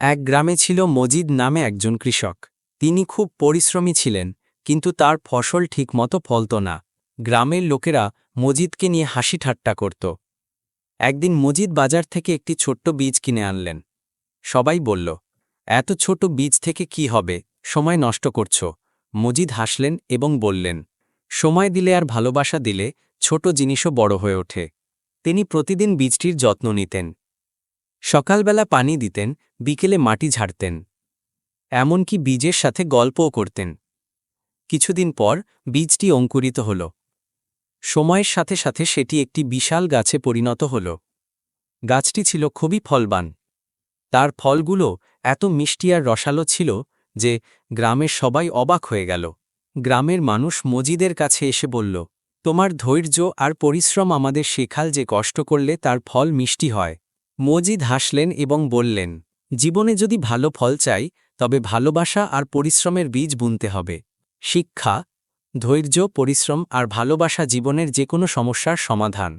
এক গ্রামে ছিল মজিদ নামে একজন কৃষক। তিনি খুব পরিশ্রমী ছিলেন, কিন্তু তার ফসল ঠিকমতো ফলত না। গ্রামের লোকেরা মজিদকে নিয়ে হাসি ঠাট্টা করত। একদিন মজিদ বাজার থেকে একটি ছোট্ট বীজ কিনে আনলেন। সবাই বলল, এত ছোট বীজ থেকে কি হবে? সময় নষ্ট করছ। মজিদ হাসলেন এবং বললেন, সময় দিলে আর ভালোবাসা দিলে ছোট জিনিসও বড় হয়ে ওঠে। তিনি প্রতিদিন বীজটির যত্ন নিতেন। সকালবেলা পানি দিতেন, বিকেলে মাটি ঝাড়তেন। এমনকি বীজের সাথে গল্পও করতেন। কিছুদিন পর বীজটি অঙ্কুরিত হল। সময়ের সাথে সাথে সেটি একটি বিশাল গাছে পরিণত হল। গাছটি ছিল খুবই ফলবান। তার ফলগুলো এত মিষ্টি আর রসালো ছিল যে গ্রামের সবাই অবাক হয়ে গেল। গ্রামের মানুষ মজিদের কাছে এসে বলল, তোমার ধৈর্য আর পরিশ্রম আমাদের শেখাল যে কষ্ট করলে তার ফল মিষ্টি হয়। মজিদ হাসলেন এবং বললেন, জীবনে যদি ভালো ফল চাই, তবে ভালোবাসা আর পরিশ্রমের বীজ বুনতে হবে। শিক্ষা, ধৈর্য, পরিশ্রম আর ভালোবাসা জীবনের যে কোনো সমস্যার সমাধান।